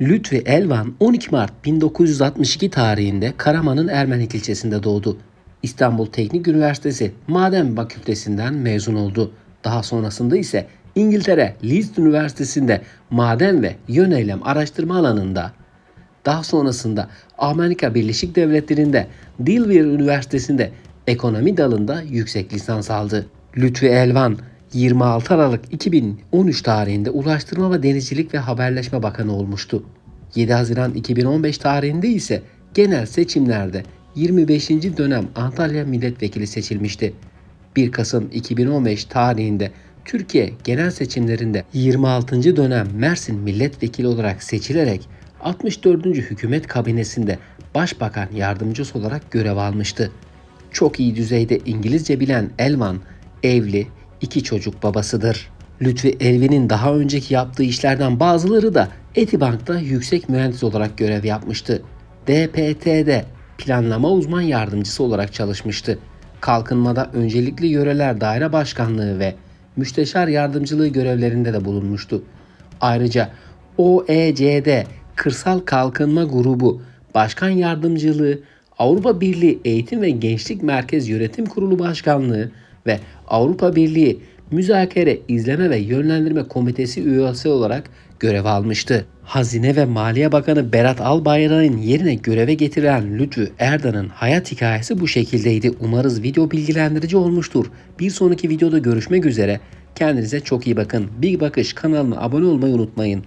Lütfi Elvan 12 Mart 1962 tarihinde Karaman'ın Ermenik ilçesinde doğdu. İstanbul Teknik Üniversitesi Maden Fakültesinden mezun oldu. Daha sonrasında ise İngiltere Leeds Üniversitesi'nde maden ve yöneylem araştırma alanında daha sonrasında Amerika Birleşik Devletleri'nde Delaware Üniversitesi'nde ekonomi dalında yüksek lisans aldı. Lütfi Elvan 26 Aralık 2013 tarihinde Ulaştırma ve Denizcilik ve Haberleşme Bakanı olmuştu. 7 Haziran 2015 tarihinde ise genel seçimlerde 25. dönem Antalya Milletvekili seçilmişti. 1 Kasım 2015 tarihinde Türkiye genel seçimlerinde 26. dönem Mersin milletvekili olarak seçilerek 64. hükümet kabinesinde başbakan yardımcısı olarak görev almıştı. Çok iyi düzeyde İngilizce bilen Elvan, evli, iki çocuk babasıdır. Lütfi Elvin'in daha önceki yaptığı işlerden bazıları da Etibank'ta yüksek mühendis olarak görev yapmıştı. DPT'de planlama uzman yardımcısı olarak çalışmıştı. Kalkınmada öncelikli yöreler daire başkanlığı ve müsteşar yardımcılığı görevlerinde de bulunmuştu. Ayrıca OECD Kırsal Kalkınma Grubu Başkan Yardımcılığı, Avrupa Birliği Eğitim ve Gençlik Merkez Yönetim Kurulu Başkanlığı ve Avrupa Birliği Müzakere, İzleme ve Yönlendirme Komitesi üyesi olarak görev almıştı. Hazine ve Maliye Bakanı Berat Albayrak'ın yerine göreve getirilen Lütfü Erdan'ın hayat hikayesi bu şekildeydi. Umarız video bilgilendirici olmuştur. Bir sonraki videoda görüşmek üzere. Kendinize çok iyi bakın. Bir Bakış kanalına abone olmayı unutmayın.